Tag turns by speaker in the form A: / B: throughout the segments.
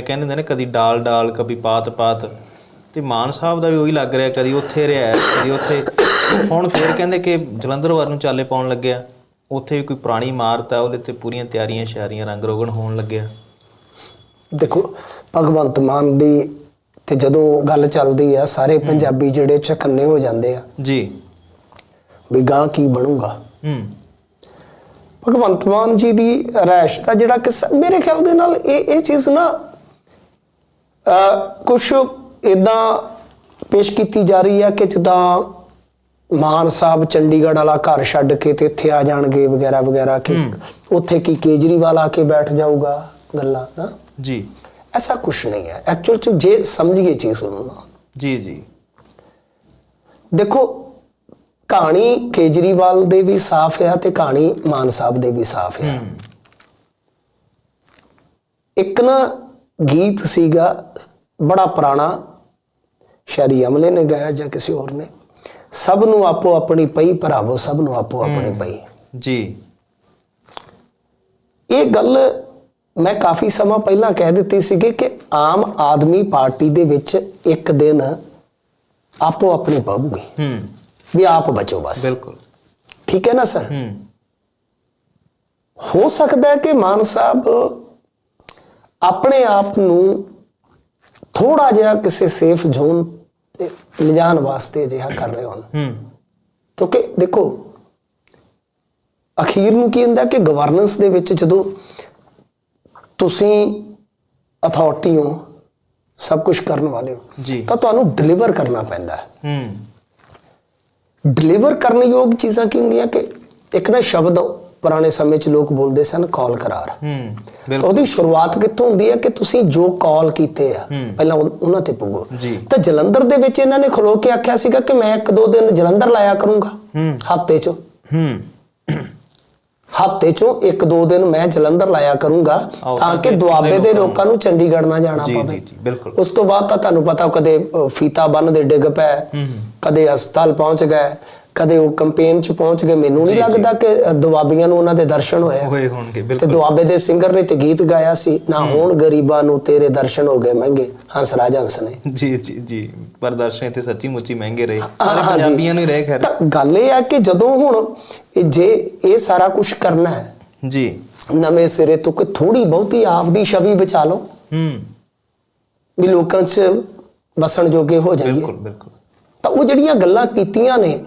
A: ਕਹਿੰਦੇ ਹੁੰਦੇ ਨੇ ਕਦੀ ਡਾਲ ਡਾਲ ਕਦੀ ਪਾਤ ਪਾਤ। ਤੇ ਮਾਨ ਸਾਹਿਬ ਦਾ ਵੀ ਉਹੀ ਲੱਗ ਰਿਹਾ ਕਦੀ ਉੱਥੇ ਰਿਹਾ ਕਦੀ ਉੱਥੇ। ਹੁਣ ਫੇਰ ਕਹਿੰਦੇ ਕਿ ਜਲੰਧਰ ਵੱਲ ਨੂੰ ਚਾਲੇ ਪਾਉਣ ਲੱਗਿਆ। ਉੱਥੇ ਵੀ ਕੋਈ ਪੁਰਾਣੀ ਇਮਾਰਤ ਹੈ ਉਹਦੇ ਤੇ ਪੂਰੀਆਂ ਤਿਆਰੀਆਂ ਸ਼ਿਆਰੀਆਂ ਰੰਗ ਰੋਗਨ ਹੋਣ ਲੱਗਿਆ।
B: ਦੇਖੋ ਭਗਵੰਤ ਮਾਨ ਦੀ ਤੇ ਜਦੋਂ ਗੱਲ ਚੱਲਦੀ ਆ ਸਾਰੇ ਪੰਜਾਬੀ ਜਿਹੜੇ ਚਕੰਨੇ ਹੋ ਜਾਂਦੇ ਆ।
A: ਜੀ।
B: ਵੀ ਗਾਂ ਕੀ ਬਣੂਗਾ?
A: ਹੂੰ।
B: ਭਗਵੰਤ ਮਾਨ ਜੀ ਦੀ ਰੈਸ਼ ਦਾ ਜਿਹੜਾ ਕਿੱਸਾ ਮੇਰੇ ਖਿਆਲ ਦੇ ਨਾਲ ਇਹ ਇਹ ਚੀਜ਼ ਨਾ ਕੁਝ ਇਦਾਂ ਪੇਸ਼ ਕੀਤੀ ਜਾ ਰਹੀ ਹੈ ਕਿ ਜਿੱਦਾਂ ਮਾਨ ਸਾਹਿਬ ਚੰਡੀਗੜ੍ਹ ਵਾਲਾ ਘਰ ਛੱਡ ਕੇ ਤੇ ਇੱਥੇ ਆ ਜਾਣਗੇ ਵਗੈਰਾ ਵਗੈਰਾ ਕਿ ਉੱਥੇ ਕੀ ਕੇਜਰੀਵਾਲ ਆ ਕੇ ਬੈਠ ਜਾਊਗਾ ਗੱਲਾਂ ਨਾ?
A: ਜੀ।
B: ਐਸਾ ਕੁਝ ਨਹੀਂ ਹੈ। ਐਕਚੁਅਲ ਚ ਜੇ ਸਮਝੀਏ ਚੀਜ਼ ਨੂੰ ਨਾ।
A: ਜੀ ਜੀ।
B: ਦੇਖੋ ਕਹਾਣੀ ਕੇਜਰੀਵਾਲ ਦੇ ਵੀ ਸਾਫ਼ ਆ ਤੇ ਕਹਾਣੀ ਮਾਨ ਸਾਹਿਬ ਦੇ ਵੀ ਸਾਫ਼ ਆ। ਇੱਕ ਨਾ ਗੀਤ ਸੀਗਾ ਬੜਾ ਪੁਰਾਣਾ ਸ਼ਾਇਦ ਯਮਲੇ ਨੇ ਗਾਇਆ ਜਾਂ ਕਿਸੇ ਹੋਰ ਨੇ। ਸਭ ਨੂੰ ਆਪੋ ਆਪਣੀ ਪਈ ਭਰਾਵੋ ਸਭ ਨੂੰ ਆਪੋ ਆਪਣੀ ਪਈ।
A: ਜੀ।
B: ਇਹ ਗੱਲ ਮੈਂ ਕਾਫੀ ਸਮਾਂ ਪਹਿਲਾਂ ਕਹਿ ਦਿੱਤੀ ਸੀਗੀ ਕਿ ਆਮ ਆਦਮੀ ਪਾਰਟੀ ਦੇ ਵਿੱਚ ਇੱਕ ਦਿਨ ਆਪੋ ਆਪਣੀ ਪਊਗੀ।
A: ਹੂੰ।
B: ਵੀ ਆਪ ਬਚੋ ਬਸ।
A: ਬਿਲਕੁਲ।
B: ਠੀਕ ਹੈ ਨਾ ਸਰ?
A: ਹੂੰ।
B: ਹੋ ਸਕਦਾ ਹੈ ਕਿ ਮਾਨ ਸਾਹਿਬ ਆਪਣੇ ਆਪ ਨੂੰ ਥੋੜਾ ਜਿਹਾ ਕਿਸੇ ਸੇਫ ਜ਼ੋਨ ਤੇ ਲਿਜਾਣ ਵਾਸਤੇ ਅਜਿਹਾ ਕਰ ਰਹੇ ਹੋਣ।
A: ਹੂੰ।
B: ਕਿਉਂਕਿ ਦੇਖੋ ਅਖੀਰ ਨੂੰ ਕੀ ਹੁੰਦਾ ਕਿ ਗਵਰਨੈਂਸ ਦੇ ਵਿੱਚ ਜਦੋਂ ਤੁਸੀਂ ਅਥਾਰਟੀ ਹੋ ਸਭ ਕੁਝ ਕਰਨ ਵਾਲੇ ਹੋ ਤਾਂ ਤੁਹਾਨੂੰ ਡਿਲੀਵਰ ਕਰਨਾ ਪੈਂਦਾ ਹੈ।
A: ਹੂੰ।
B: ਡਿਲੀਵਰ ਕਰਨ ਯੋਗ ਚੀਜ਼ਾਂ ਕੀ ਹੁੰਦੀਆਂ ਕਿ ਇੱਕ ਨਾ ਸ਼ਬਦ ਪੁਰਾਣੇ ਸਮੇਂ 'ਚ ਲੋਕ ਬੋਲਦੇ ਸਨ ਕਾਲ ਕਰਾਰ।
A: ਹੂੰ
B: ਉਹਦੀ ਸ਼ੁਰੂਆਤ ਕਿੱਥੋਂ ਹੁੰਦੀ ਹੈ ਕਿ ਤੁਸੀਂ ਜੋ ਕਾਲ ਕੀਤੇ ਆ। ਪਹਿਲਾਂ ਉਹਨਾਂ ਤੇ ਪੁੱਗੋ। ਤਾਂ ਜਲੰਧਰ ਦੇ ਵਿੱਚ ਇਹਨਾਂ ਨੇ ਖਲੋ ਕੇ ਆਖਿਆ ਸੀਗਾ ਕਿ ਮੈਂ ਇੱਕ ਦੋ ਦਿਨ ਜਲੰਧਰ ਲਾਇਆ ਕਰੂੰਗਾ। ਹਫ਼ਤੇ 'ਚ।
A: ਹੂੰ।
B: ਹਫ਼ਤੇ 'ਚੋਂ ਇੱਕ ਦੋ ਦਿਨ ਮੈਂ ਜਲੰਧਰ ਲਾਇਆ ਕਰੂੰਗਾ ਤਾਂ ਕਿ ਦੁਆਬੇ ਦੇ
A: ਲੋਕਾਂ ਨੂੰ-
B: ਚੰਡੀਗੜ੍ਹ ਨਾ ਜਾਣਾ ਪਵੇ।
A: ਜੀ ਜੀ ਬਿਲਕੁਲ।
B: ਉਸ ਤੋਂ ਬਾਅਦ ਤਾਂ ਤੁਹਾਨੂੰ ਪਤਾ ਕਦੇ ਫੀਤਾ ਬੰਨ ਦੇ ਡਿੱਗ ਪਏ
A: ਹੂੰ।
B: ਕਦੇ ਹਸਪਤਾਲ ਪਹੁੰਚ ਗਏ ਕਦੇ ਉਹ ਕੰਪੇਨ 'ਚ ਪਹੁੰਚ ਗਏ ਮੈਨੂੰ ਨਹੀਂ। ਲੱਗਦਾ ਕਿ ਦੁਆਬੀਆਂ ਨੂੰ ਉਹਨਾਂ ਦੇ ਦਰਸ਼ਨ ਹੋਏ ਆ।
A: ਹੋਏ ਹੋਣਗੇ
B: ਤੇ
A: ਬਿਲਕੁਲ।
B: ਦੁਆਬੇ ਦੇ ਸਿੰਗਰ ਨੇ ਤੇ ਗੀਤ ਗਾਇਆ ਸੀ ਨਾ ਹੋਣ ਗਰੀਬਾਂ ਨੂੰ ਤੇਰੇ ਦਰਸ਼ਨ ਹੋ ਗਏ ਮਹਿੰਗੇ। ਹੰਸ ਰਾਜ ਹੰਸ ਨੇ।
A: ਜੀ ਜੀ ਜੀ। ਪਰ ਦਰਸ਼ਨ ਤੇ ਸੱਚੀ ਮੁੱਚੀ ਮਹਿੰਗੇ ਰਹੇ। ਸਾਰੇ। ਪੰਜਾਬੀਆਂ ਨੂੰ ਹੀ ਰਹੇ ਖੈਰ।
B: ਤਾਂ ਗੱਲ ਇਹ ਹੈ ਕਿ ਜਦੋਂ ਹੁਣ ਇਹ ਜੇ ਇਹ ਸਾਰਾ ਕੁਝ ਕਰਨਾ ਹੈ
A: ਜੀ।
B: ਨਵੇਂ ਸਿਰੇ ਤੋਂ ਕਿ ਥੋੜੀ ਬਹੁਤੀ ਆਪਦੀ ਛਵੀ ਬਚਾ ਲਓ।
A: ਹੂੰ।
B: ਵੀ ਲੋਕਾਂ 'ਚ ਵਸਣ ਜੋਗੇ ਹੋ ਜਾਈਏ।
A: ਬਿਲਕੁਲ ਬਿਲਕੁਲ।
B: ਤਾਂ ਉਹ ਜਿਹੜੀਆਂ ਗੱਲਾਂ ਕੀਤੀਆਂ ਨੇ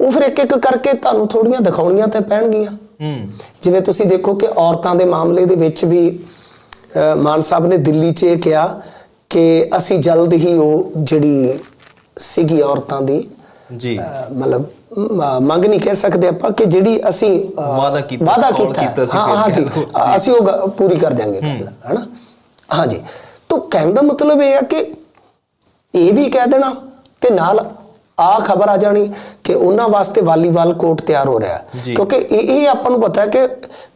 B: ਉਹ ਫਿਰ ਇੱਕ ਇੱਕ ਕਰਕੇ ਤੁਹਾਨੂੰ ਥੋੜੀਆਂ ਦਿਖਾਉਣੀਆਂ ਤੇ ਪੈਣਗੀਆਂ।
A: ਹੂੰ।
B: ਜਿਵੇਂ ਤੁਸੀਂ ਦੇਖੋ ਕਿ ਔਰਤਾਂ ਦੇ ਮਾਮਲੇ ਦੇ ਵਿੱਚ ਵੀ ਮਾਨ ਸਾਹਿਬ ਨੇ ਦਿੱਲੀ 'ਚ ਇਹ ਕਿਹਾ ਕਿ ਅਸੀਂ ਜਲਦ ਹੀ ਉਹ ਜਿਹੜੀ ਸੀਗੀ ਔਰਤਾਂ ਦੀ
A: ਜੀ।
B: ਮਤਲਬ ਮੰਗ ਨਹੀਂ ਕਹਿ ਸਕਦੇ ਆਪਾਂ ਕਿ ਜਿਹੜੀ ਅਸੀਂ
A: ਵਾਅਦਾ ਕੀਤਾ, call
B: ਕੀਤਾ।
A: ਸੀ
B: ਹਾਂ ਜੀ। ਅਸੀਂ ਉਹ ਪੂਰੀ ਕਰ ਦਿਆਂਗੇ ਹੈਨਾ? ਹਾਂ ਜੀ। ਤਾਂ ਕਹਿਣ ਦਾ ਮਤਲਬ ਇਹ ਹੈ ਕਿ ਇਹ ਵੀ ਕਹਿ ਦੇਣਾ ਤੇ ਨਾਲ ਆ ਖਬਰ ਆ ਜਾਣੀ ਕਿ ਉਹਨਾਂ ਵਾਸਤੇ ਵਾਲੀਬਾਲ ਕੋਰਟ ਤਿਆਰ ਹੋ ਰਿਹਾ ਕਿਉਂਕਿ ਇਹ ਇਹ ਆਪਾਂ ਨੂੰ ਪਤਾ ਹੈ ਕਿ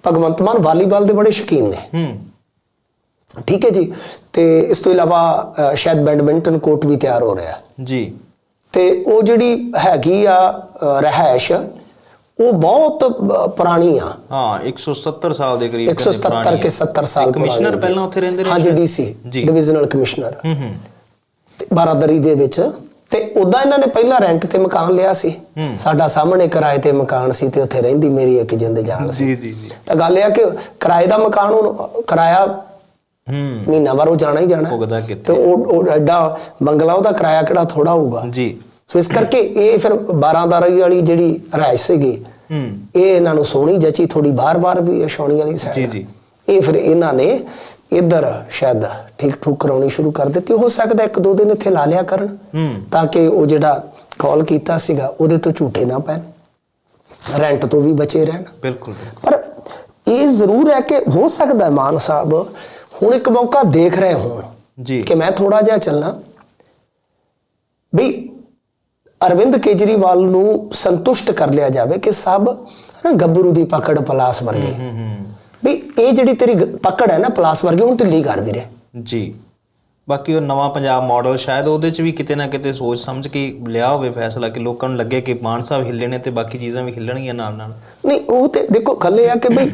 B: ਭਗਵੰਤ ਮਾਨ ਵਾਲੀਬਾਲ ਦੇ ਬੜੇ ਸ਼ੌਕੀਨ ਨੇ।
A: ਹੂੰ।
B: ਠੀਕ ਹੈ ਜੀ? ਤੇ ਇਸ ਤੋਂ ਇਲਾਵਾ ਸ਼ਾਇਦ ਬੈਡਮਿੰਟਨ ਕੋਰਟ ਵੀ ਤਿਆਰ ਹੋ ਰਿਹਾ
A: ਜੀ।
B: ਤੇ ਉਹ ਜਿਹੜੀ ਹੈਗੀ ਆ ਰਹਿائش ਉਹ ਬਹੁਤ ਪੁਰਾਣੀ ਆ।
A: ਹਾਂ 170 ਸਾਲ ਦੇ ਕਰੀਬ
B: 170 ਕੇ 70 ਸਾਲ
A: ਕਮਿਸ਼ਨਰ ਪਹਿਲਾਂ ਉੱਥੇ ਰਹਿੰਦੇ ਨੇ
B: ਹਾਂਜੀ ਡੀਸੀ ਡਿਵੀਜ਼ਨਲ ਕਮਿਸ਼ਨਰ।
A: ਹੂੰ ਹੂੰ।
B: ਬਾਰਾਦਰੀ ਦੇ ਵਿੱਚ ਤੇ ਉਦਾਂ ਇਹਨਾਂ ਨੇ ਪਹਿਲਾਂ ਰੈਂਟ ਤੇ ਮਕਾਨ ਲਿਆ ਸੀ। ਸਾਡਾ ਸਾਹਮਣੇ ਕਿਰਾਏ ਤੇ ਮਕਾਨ ਸੀ ਤੇ ਉੱਥੇ ਰਹਿੰਦੀ ਮੇਰੀ ਇੱਕ ਜਿੰਦ ਜਾਨ ਸੀ।
A: ਜੀ ਜੀ ਜੀ।
B: ਤਾਂ ਗੱਲ ਇਹ ਆ ਕਿ ਕਿਰਾਏ ਦਾ ਮਕਾਨ ਹੁਣ ਕਿਰਾਇਆ
A: ਹੂੰ।
B: ਮਹੀਨਾ ਵਾਰੋ ਜਾਣਾ ਹੀ ਜਾਣਾ।
A: ਭੁਗਦਾ
B: ਤੇ
A: ਕਿੱਥੇ?
B: ਉਹ ਉਹ ਐਡਾ ਬੰਗਲਾ ਉਹਦਾ ਕਿਰਾਇਆ ਕਿਹੜਾ ਥੋੜਾ ਹੋਊਗਾ।
A: ਜੀ।
B: ਸੋ ਇਸ ਕਰਕੇ ਇਹ ਫਿਰ 12 ਦਾਰੀ ਵਾਲੀ ਜਿਹੜੀ ਰਾਇਸ਼ ਸੀਗੀ
A: ਹੂੰ।
B: ਇਹ ਇਹਨਾਂ ਨੂੰ ਸੋਹਣੀ ਜਚੀ ਥੋੜੀ ਬਾਰ-ਬਾਰ ਵੀ ਸੋਹਣੀ ਵਾਲੀ ਸਾਈਡ
A: ਜੀ, ਜੀ।
B: ਇਹ ਫਿਰ ਇਹਨਾਂ ਨੇ ਇੱਧਰ ਸ਼ਾਇਦ ਠੀਕ ਠੂਕ ਕਰਾਉਣੀ ਸ਼ੁਰੂ ਕਰ ਦਿੱਤੀ। ਹੋ ਸਕਦਾ ਇੱਕ ਦੋ ਦਿਨ ਇੱਥੇ ਲਾ ਲਿਆ ਕਰਨ ਤਾਂ ਕਿ ਉਹ ਜਿਹੜਾ ਕਾਲ ਕੀਤਾ ਸੀਗਾ ਉਹਦੇ ਤੋਂ ਝੂਠੇ ਨਾ ਪੈਣ। ਰੈਂਟ ਤੋਂ ਵੀ ਬਚੇ ਰਹਿਣ।
A: ਬਿਲਕੁਲ।
B: ਪਰ ਇਹ ਜ਼ਰੂਰ ਹੈ ਕਿ ਹੋ ਸਕਦਾ ਹੈ ਮਾਨ ਸਾਹਿਬ ਹੁਣ ਇੱਕ ਮੌਕਾ ਦੇਖ ਰਹੇ ਹੋਣ
A: ਜੀ।
B: ਕਿ ਮੈਂ ਥੋੜਾ ਜਿਹਾ ਚੱਲਣਾ। ਵੀ ਅਰਵਿੰਦ ਕੇਜਰੀਵਾਲ ਨੂੰ ਸੰਤੁਸ਼ਟ ਕਰ ਲਿਆ ਜਾਵੇ ਕਿ ਸਭ ਨਾ ਗੱਭਰੂ ਦੀ ਪਕੜ ਪਲਾਸ ਵਰਗੀ।
A: ਹੂੰ ਹੂੰ
B: ਵੀ ਇਹ ਜਿਹੜੀ ਤੇਰੀ ਪਕੜ ਹੈ ਨਾ ਪਲਾਸ ਵਰਗੀ ਹੁਣ ਢਿੱਲੀ ਕਰ ਵੀਰੇ
A: ਜੀ। ਬਾਕੀ ਉਹ ਨਵਾਂ ਪੰਜਾਬ ਮਾਡਲ ਸ਼ਾਇਦ ਉਹਦੇ ਚ ਵੀ ਕਿਤੇ ਨਾ ਕਿਤੇ ਸੋਚ ਸਮਝ ਕੇ ਲਿਆ ਹੋਵੇ ਫੈਸਲਾ ਕਿ ਲੋਕਾਂ ਨੂੰ ਲੱਗੇ ਕਿ ਮਾਨ ਸਾਹਿਬ ਹਿੱਲੇ ਨੇ ਤੇ ਬਾਕੀ ਚੀਜ਼ਾਂ ਵੀ ਹਿੱਲਣਗੀਆਂ ਨਾਲ ਨਾਲ।
B: ਨਹੀਂ ਉਹ ਤੇ ਦੇਖੋ ਗੱਲ ਇਹ ਆ ਕਿ ਬਈ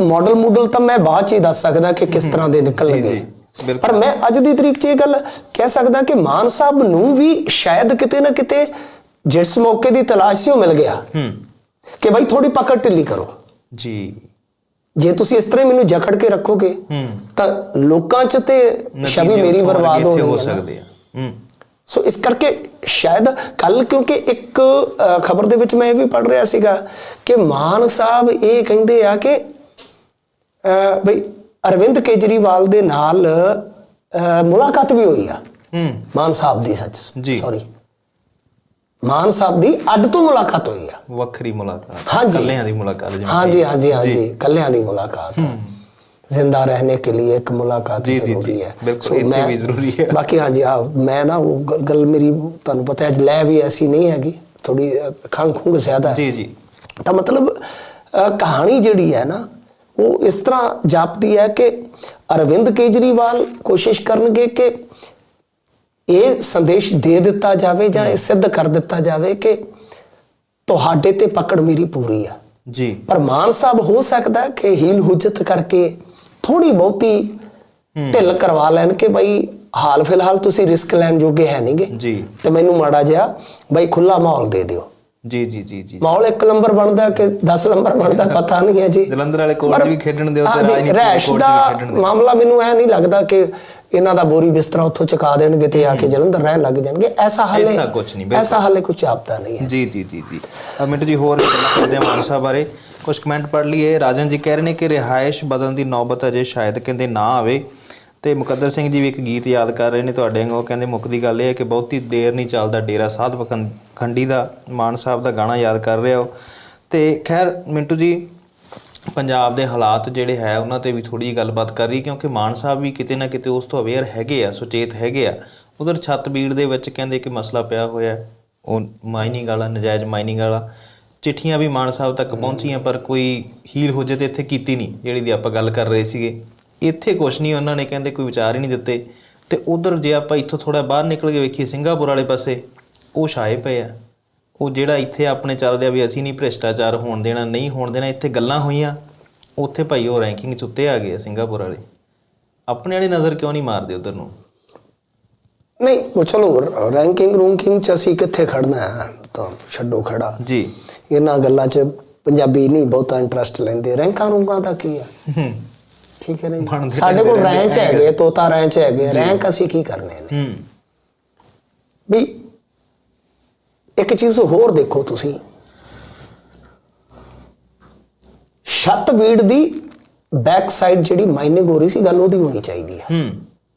B: ਮਾਡਲ ਮੂਡਲ ਤਾਂ ਮੈਂ ਬਾਅਦ ਚ ਹੀ ਦੱਸ ਸਕਦਾ ਕਿ ਕਿਸ ਤਰ੍ਹਾਂ ਦੇ ਨਿਕਲਣਗੇ। ਪਰ ਮੈਂ ਅੱਜ ਦੀ ਤਰੀਕ 'ਚ ਇਹ ਗੱਲ ਕਹਿ ਸਕਦਾ ਕਿ ਮਾਨ ਸਾਹਿਬ ਨੂੰ ਵੀ ਸ਼ਾਇਦ ਕਿਤੇ ਨਾ ਕਿਤੇ ਜਿਸ ਮੌਕੇ ਦੀ ਤਲਾਸ਼ ਸੀ ਉਹ ਮਿਲ ਗਿਆ।
A: ਹੂੰ।
B: ਕਿ ਭਾਈ ਥੋੜੀ ਪਕੜ ਢਿੱਲੀ ਕਰੋ।
A: ਜੀ।
B: ਜੇ ਤੁਸੀਂ ਇਸ ਤਰ੍ਹਾਂ ਹੀ ਮੈਨੂੰ ਜਕੜ ਕੇ ਰੱਖੋਗੇ ਤਾਂ ਲੋਕਾਂ 'ਚ ਤੇ
A: ਨਤੀਜੇ
B: ਮੇਰੀ ਬਰਬਾਦ ਹੋ।
A: ਸਕਦੇ ਹੂੰ।
B: ਸੋ ਇਸ ਕਰਕੇ ਸ਼ਾਇਦ ਕੱਲ ਕਿਉਂਕਿ ਇੱਕ ਖਬਰ ਦੇ ਵਿੱਚ ਮੈਂ ਇਹ ਵੀ ਪੜ ਰਿਹਾ ਸੀਗਾ ਕਿ ਮਾਨ ਸਾਹਿਬ ਇਹ ਕਹਿੰਦੇ ਆ ਕਿ ਬਈ ਅਰਵਿੰਦ ਕੇਜਰੀਵਾਲ ਦੇ ਨਾਲ ਮੁਲਾਕਾਤ ਵੀ ਹੋਈ ਆ।
A: ਹੂੰ।
B: ਮਾਨ ਸਾਹਿਬ ਦੀ ਸੱਚ। ਸੌਰੀ ਮਾਨ ਸਾਹਿਬ ਦੀ ਅੱਡ ਤੋਂ ਮੁਲਾਕਾਤ ਹੋਈ ਆ
A: ਵੱਖਰੀ ਮੁਲਾਕਾਤ
B: ਹਾਂਜੀ।
A: ਇਕੱਲਿਆਂ ਦੀ ਮੁਲਾਕਾਤ ਜਿਵੇਂ
B: ਹਾਂਜੀ ਹਾਂਜੀ
A: ਜੀ।
B: ਹਾਂਜੀ ਕੱਲਿਆਂ ਦੀ ਮੁਲਾਕਾਤ ਜ਼ਿੰਦਾ ਰਹਿਣੇ ਕੇ ਲਈ ਇੱਕ ਮੁਲਾਕਾਤ ਜ਼ਰੂਰੀ। ਹੈ
A: ਬਿਲਕੁਲ,
B: ਮੈਂ-
A: ਵੀ ਜ਼ਰੂਰੀ ਹੈ।
B: ਬਾਕੀ ਹਾਂਜੀ ਹਾਂ ਮੈਂ ਨਾ ਉਹ ਗੱਲ ਮੇਰੀ ਤੁਹਾਨੂੰ ਪਤਾ ਹੈ ਅੱਜ ਲੈ ਵੀ ਐਸੀ ਨਹੀਂ ਹੈਗੀ ਥੋੜੀ ਖੰਗ ਖੁੰਗ ਜ਼ਿਆਦਾ
A: ਜੀ ਜੀ
B: ਤਾਂ ਮਤਲਬ ਕਹਾਣੀ ਜਿਹੜੀ ਹੈ ਨਾ ਉਹ ਇਸ ਤਰ੍ਹਾਂ ਜਾਪਦੀ ਹੈ ਕਿ ਅਰਵਿੰਦ ਕੇਜਰੀਵਾਲ ਕੋਸ਼ਿਸ਼ ਕਰਨਗੇ ਕਿ ਇਹ ਸੰਦੇਸ਼ ਦੇ ਦਿੱਤਾ ਜਾਵੇ ਜਾਂ ਇਹ ਸਿੱਧ ਕਰ ਦਿੱਤਾ ਜਾਵੇ ਕਿ ਤੁਹਾਡੇ ਤੇ ਪਕੜ ਮੇਰੀ ਪੂਰੀ ਆ।
A: ਜੀ।
B: ਪਰ ਮਾਨ ਸਾਹਿਬ ਹੋ ਸਕਦਾ ਕਿ ਹੀਲ ਹੁਜਤ ਕਰਕੇ ਥੋੜੀ ਬਹੁਤੀ ਢਿੱਲ ਕਰਵਾ ਲੈਣ ਕਿ ਬਈ ਹਾਲ ਫਿਲਹਾਲ ਤੁਸੀਂ ਰਿਸਕ ਲੈਣ ਜੋਗੇ ਹੈ ਨਹੀਂਗੇ
A: ਜੀ।
B: ਤੇ ਮੈਨੂੰ ਮਾੜਾ ਜਿਹਾ ਬਈ ਖੁੱਲਾ ਮਾਹੌਲ ਦੇ ਦਿਓ।
A: ਜੀ ਜੀ ਜੀ ਜੀ।
B: ਮਾਹੌਲ ਇੱਕ ਨੰਬਰ ਬਣਦਾ ਕਿ 10 ਨੰਬਰ ਬਣਦਾ ਪਤਾ ਨਹੀਂ ਹੈ ਜੀ।
A: ਜਲੰਧਰ ਵਾਲੇ ਕੋਚ ਵੀ ਖੇਡਣ ਦਿਓ ਤੇ
B: ਹਾਂਜੀ,
A: ਰਾਜਨੀਤੀ
B: ਰੈਸ਼
A: ਕੋਚ ਵੀ
B: ਦਾ
A: ਖੇਡਣ ਦਿਓ।
B: ਮਾਮਲਾ ਮੈਨੂੰ ਐ ਨਹੀਂ ਲੱਗਦਾ ਕਿ ਇਹਨਾਂ ਦਾ ਬੋਰੀ ਬਿਸਤਰਾ ਉੱਥੋਂ ਚੁਕਾ ਦੇਣਗੇ ਤੇ ਆ ਕੇ ਜਲੰਧਰ ਰਹਿਣ ਲੱਗ ਜਾਣਗੇ। ਐਸਾ ਹਾਲੇ
A: ਐਸਾ ਕੁਛ ਨਹੀਂ।
B: ਐਸਾ ਹਾਲੇ ਕੁਝ ਆਪਦਾ ਨਹੀਂ ਹੈ।
A: ਜੀ ਜੀ ਜੀ ਜੀ। ਮਿੰਟੂ ਜੀ ਹੋਰ ਗੱਲਾਂ ਕਰਦੇ ਹਾਂ ਮਾਨ ਸਾਹਿਬ ਬਾਰੇ। ਕੁਝ ਕਮੈਂਟ ਪੜ੍ਹ ਲਈਏ। ਰਾਜਨ ਜੀ ਕਹਿ ਰਹੇ ਨੇ ਕਿ ਰਿਹਾਇਸ਼ ਬਦਲਣ ਦੀ ਨੌਬਤ ਅਜੇ ਸ਼ਾਇਦ ਕਹਿੰਦੇ ਨਾ ਆਵੇ। ਤੇ ਮੁਕੱਦਰ ਸਿੰਘ ਜੀ ਵੀ ਇੱਕ ਗੀਤ ਯਾਦ ਕਰ ਰਹੇ ਨੇ ਤੁਹਾਡੇ ਵਾਂਗੂ। ਉਹ ਕਹਿੰਦੇ ਮੁੱਕਦੀ ਗੱਲ ਇਹ ਹੈ ਕਿ ਬਹੁਤੀ ਦੇਰ ਨਹੀਂ ਚੱਲਦਾ ਡੇਰਾ ਸਾਧ ਖੰਡੀ ਦਾ ਮਾਨ ਸਾਹਿਬ ਦਾ ਗਾਣਾ ਯਾਦ ਕਰ ਰਿਹਾ ਹੋ ਤੇ ਖੈਰ ਮਿੰਟੂ ਜੀ ਪੰਜਾਬ ਦੇ ਹਾਲਾਤ ਜਿਹੜੇ ਹੈ ਉਹਨਾਂ ਤੇ ਵੀ ਥੋੜੀ ਜਿਹੀ ਗੱਲਬਾਤ ਕਰ ਰਹੀ ਕਿਉਂਕਿ ਮਾਨ ਸਾਹਿਬ ਵੀ ਕਿਤੇ ਨਾ ਕਿਤੇ ਉਸ ਤੋਂ ਅਵੇਅਰ ਹੈਗੇ ਆ ਸੁਚੇਤ ਹੈਗੇ ਆ। ਉਧਰ ਛੱਤਬੀੜ ਦੇ ਵਿੱਚ ਕਹਿੰਦੇ ਕਿ ਮਸਲਾ ਪਿਆ ਹੋਇਆ। ਉਹ ਮਾਈਨਿੰਗ ਵਾਲਾ ਨਜਾਇਜ਼ ਮਾਈਨਿੰਗ ਵਾਲਾ। ਚਿੱਠੀਆਂ ਵੀ ਮਾਨ ਸਾਹਿਬ ਤੱਕ ਪਹੁੰਚੀਆਂ ਪਰ ਕੋਈ ਹੀਲ ਹੋ ਜੇ ਤੇ ਇੱਥੇ ਕੀਤੀ ਨਹੀਂ ਜਿਹੜੀ ਦੀ ਆਪਾਂ ਗੱਲ ਕਰ ਰਹੇ ਸੀਗੇ। ਇੱਥੇ ਕੁਛ ਨਹੀਂ ਉਹਨਾਂ ਨੇ ਕਹਿੰਦੇ ਕੋਈ ਵਿਚਾਰ ਹੀ ਨਹੀਂ ਦਿੱਤੇ। ਤੇ ਉਧਰ ਜੇ ਆਪਾਂ ਇੱਥੋਂ ਥੋੜਾ ਬਾਹਰ ਨਿਕਲ ਕੇ ਵੇਖੀਏ ਸਿੰਗਾਪੁਰ ਵਾਲੇ ਪਾਸੇ ਉਹ ਛਾਏ ਪਏ ਆ। ਉਹ ਜਿਹੜਾ ਇੱਥੇ ਆਪਣੇ ਚੱਲ ਰਿਹਾ ਵੀ ਅਸੀਂ ਨਹੀਂ ਭ੍ਰਿਸ਼ਟਾਚਾਰ ਹੋਣ ਦੇਣਾ ਨਹੀਂ ਹੋਣ ਦੇਣਾ ਇੱਥੇ ਗੱਲਾਂ ਹੋਈਆਂ। ਉੱਥੇ ਭਾਈ ਉਹ ਰੈਂਕਿੰਗ ਚ ਉੱਤੇ ਆ ਗਏ ਆ ਸਿੰਗਾਪੁਰ ਵਾਲੇ। ਆਪਣੇ ਵਾਲੀ ਨਜ਼ਰ ਕਿਉਂ ਨਹੀਂ ਮਾਰਦੇ ਉਧਰ ਨੂੰ?
B: ਨਹੀਂ ਉਹ ਚਲੋ ਰੈਂਕਿੰਗ ਰੂੰਕਿੰਗ ਚ ਅਸੀਂ ਕਿੱਥੇ ਖੜਨਾ ਹੈ? ਤਾਂ ਛੱਡੋ ਖੜਾ।
A: ਜੀ।
B: ਇਹਨਾਂ ਗੱਲਾਂ 'ਚ ਪੰਜਾਬੀ ਨਹੀਂ ਬਹੁਤਾ ਇੰਟਰਸਟ ਲੈਂਦੇ। ਰੈਂਕਾਂ ਰੂੰਕਾਂ ਦਾ ਕੀ
A: ਹੂੰ?
B: ਠੀਕ ਹੈ ਨਹੀਂ ਸਾਡੇ ਕੋਲ ਰੈਂਚ ਹੈਗੇ। ਤੋਤਾ ਰੈਂਚ ਹੈਗੇ। ਰੈਂਕ ਅਸੀਂ ਕੀ ਕਰਨੇ ਨੇ?
A: ਹੂੰ।
B: ਵੀ ਇੱਕ ਚੀਜ਼ ਹੋਰ ਦੇਖੋ ਤੁਸੀਂ। ਛੱਤ ਵੀੜ ਦੀ ਬੈਕ ਸਾਈਡ ਜਿਹੜੀ ਮਾਈਨਿੰਗ ਹੋ ਰਹੀ ਸੀ, ਗੱਲ ਉਹਦੀ ਹੋਣੀ ਚਾਹੀਦੀ ਹੈ।
A: ਹੂੰ।